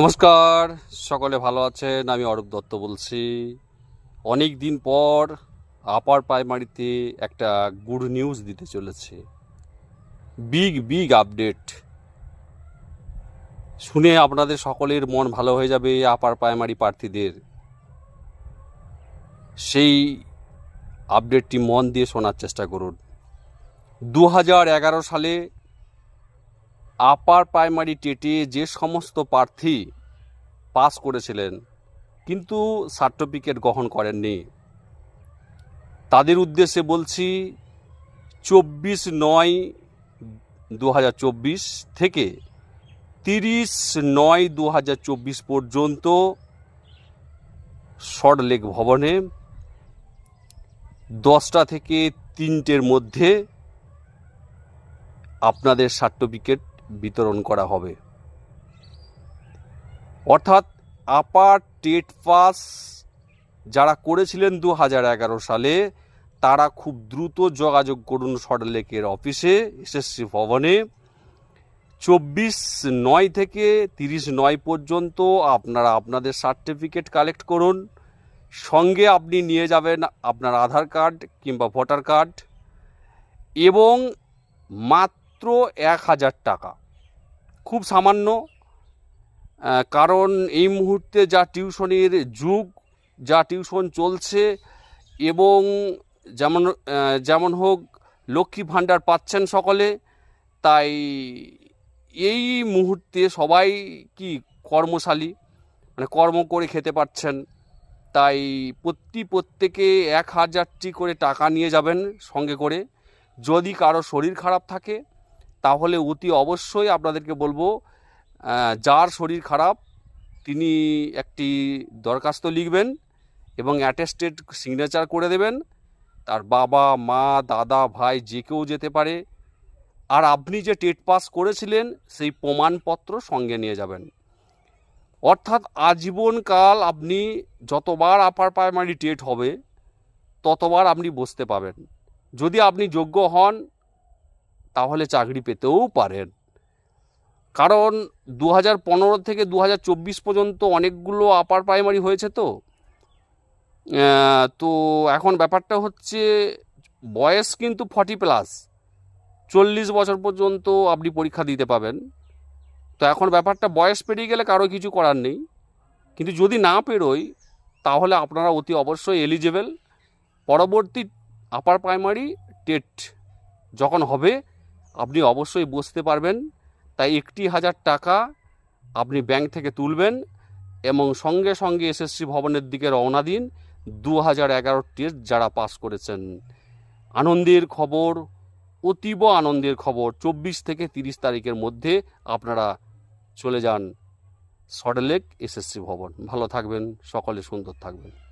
নমস্কার, সকলে ভালো আছেন? আমি অরূপ দত্ত বলছি। অনেক দিন পর আপার প্রাইমারিতে একটা গুড নিউজ দিতে চলেছে। Big big update. শুনে আপনাদের সকলের মন ভালো হয়ে যাবে আপার প্রাইমারি প্রার্থীদের। সেই আপডেটটি মন দিয়ে শোনার চেষ্টা করুন। দু হাজার এগারো সালে আপার প্রাইমারি টেটে যে সমস্ত প্রার্থী পাস করেছিলেন, কিন্তু সার্টিফিকেট গ্রহণ করেননি। তাদের উদ্দেশ্যে বলছি, চব্বিশ নয় দু থেকে তিরিশ নয় দু পর্যন্ত সল্টলেক ভবনে দশটা থেকে তিনটের মধ্যে আপনাদের সার্টিফিকেট বিতরণ করা হবে। অর্থাৎ আপার টেট পাস যারা করেছিলেন দু হাজার এগারো সালে, তারা খুব দ্রুত যোগাযোগ করুন সল্টলেকের অফিসে, এসএসসি ভবনে। চব্বিশ নয় থেকে তিরিশ নয় পর্যন্ত আপনারা আপনাদের সার্টিফিকেট কালেক্ট করুন। সঙ্গে আপনি নিয়ে যাবেন আপনার আধার কার্ড কিংবা ভোটার কার্ড এবং মাত্র এক হাজার টাকা। খুব সামান্য কারণ এই মুহূর্তে যা টিউশনের যুগ, যা টিউশন চলছে এবং যেমন যেমন হোক লক্ষ্মী ভাণ্ডার পাচ্ছেন সকলে, তাই এই মুহূর্তে সবাই কি কর্মশালী? মানে কর্ম করে খেতে পারছেন। তাই প্রতি প্রত্যেকে এক হাজারটি করে টাকা নিয়ে যাবেন সঙ্গে করে। যদি কারও শরীর খারাপ থাকে তাহলে অতি অবশ্যই আপনাদেরকে বলব যার শরীর খারাপ, তিনি একটি দরখাস্ত লিখবেন এবং অ্যাটেস্টেড সিগনেচার করে দেবেন। তার বাবা, মা, দাদা, ভাই যে কেউ যেতে পারে। আর আপনি যে টেট পাস করেছিলেন, সেই প্রমাণপত্র সঙ্গে নিয়ে যাবেন। অর্থাৎ আজীবনকাল আপনি যতবার আপার প্রাইমারি টেট হবে, ততবার আপনি বসতে পাবেন। যদি আপনি যোগ্য হন তাহলে চাকরি পেতেও পারেন। কারণ দু হাজার পনেরো থেকে দু হাজার চব্বিশ পর্যন্ত অনেকগুলো আপার প্রাইমারি হয়েছে তো। তো এখন ব্যাপারটা হচ্ছে বয়স কিন্তু ফর্টি প্লাস চল্লিশ বছর পর্যন্ত আপনি পরীক্ষা দিতে পাবেন। তো এখন ব্যাপারটা বয়স পেরিয়ে গেলে কারও কিছু করার নেই। কিন্তু যদি না পেরোই তাহলে আপনারা অতি অবশ্যই এলিজেবেল পরবর্তী আপার প্রাইমারি টেট যখন হবে আপনি অবশ্যই বসতে পারবেন। তাই একটি হাজার টাকা আপনি ব্যাংক থেকে তুলবেন এবং সঙ্গে সঙ্গে এসএসসি ভবনের দিকে রওনা দিন। দু হাজার এগারো টেস্ট যারা পাস করেছেন। আনন্দের খবর, অতীব আনন্দের খবর। চব্বিশ থেকে তিরিশ তারিখের মধ্যে আপনারা চলে যান সল্টলেক এসএসসি ভবন। ভালো থাকবেন, সকলে সুন্দর থাকবেন।